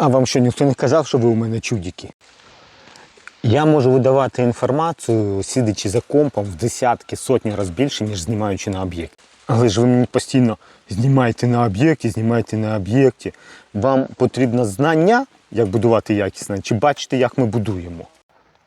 А вам що, ніхто не казав, що ви у мене чудики? Я можу видавати інформацію, сидячи за компом в десятки, сотні разів більше, ніж знімаючи на об'єкт. Але ж ви мені постійно знімаєте на об'єкті, знімаєте на об'єкті. Вам потрібно знання, як будувати якісно, чи бачите, як ми будуємо.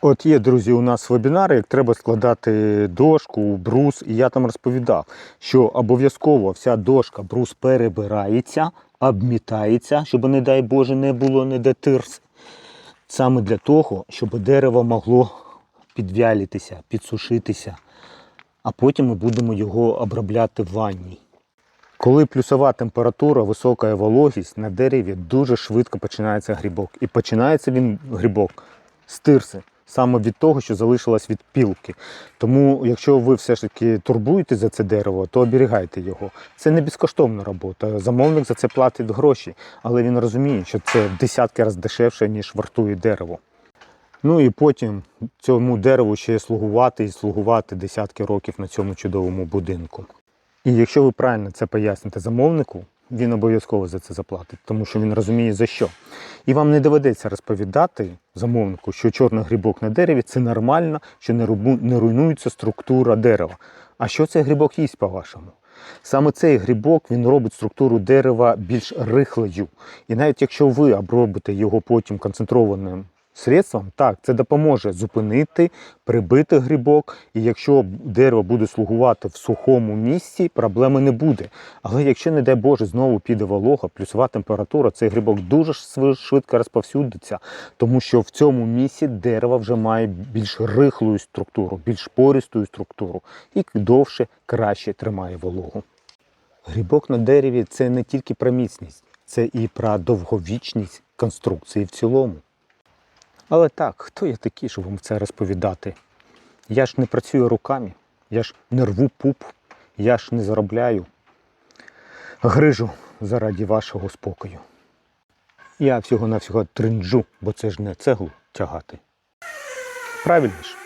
От є, друзі, у нас вебінари, як треба складати дошку, брус. І я там розповідав, що обов'язково вся дошка, брус перебирається, обмітається, щоб, не дай Боже, не було ніде тирс. Саме для того, щоб дерево могло підвялитися, підсушитися, а потім ми будемо його обробляти в ванні. Коли плюсова температура, висока вологість, на дереві дуже швидко починається грибок. І починається він грибок з тирси, саме від того, що залишилось від пілки. Тому, якщо ви все ж таки турбуєте за це дерево, то оберігайте його. Це не безкоштовна робота. Замовник за це платить гроші, але він розуміє, що це в десятки разів дешевше, ніж вартує дерево. Ну і потім цьому дереву ще слугувати і слугувати десятки років на цьому чудовому будинку. І якщо ви правильно це поясните замовнику, він обов'язково за це заплатить, тому що він розуміє за що. І вам не доведеться розповідати замовнику, що чорний грибок на дереві це нормально, що не руйнується структура дерева. А що цей грибок їсть, по-вашому? Саме цей грибок він робить структуру дерева більш рихлою. І навіть якщо ви обробите його потім концентрованим средством, так, це допоможе зупинити, прибити грибок. І якщо дерево буде слугувати в сухому місці, проблеми не буде. Але якщо, не дай Боже, знову піде волога, плюсова температура, цей грибок дуже швидко розповсюдиться, тому що в цьому місці дерево вже має більш рихлу структуру, більш пористу структуру і довше, краще тримає вологу. Грибок на дереві це не тільки про міцність, це і про довговічність конструкції в цілому. Але так, хто я такий, щоб вам це розповідати? Я ж не працюю руками, я ж не рву пуп, я ж не заробляю грижу заради вашого спокою. Я всього-навсього тринджу, бо це ж не цеглу тягати. Правильно ж?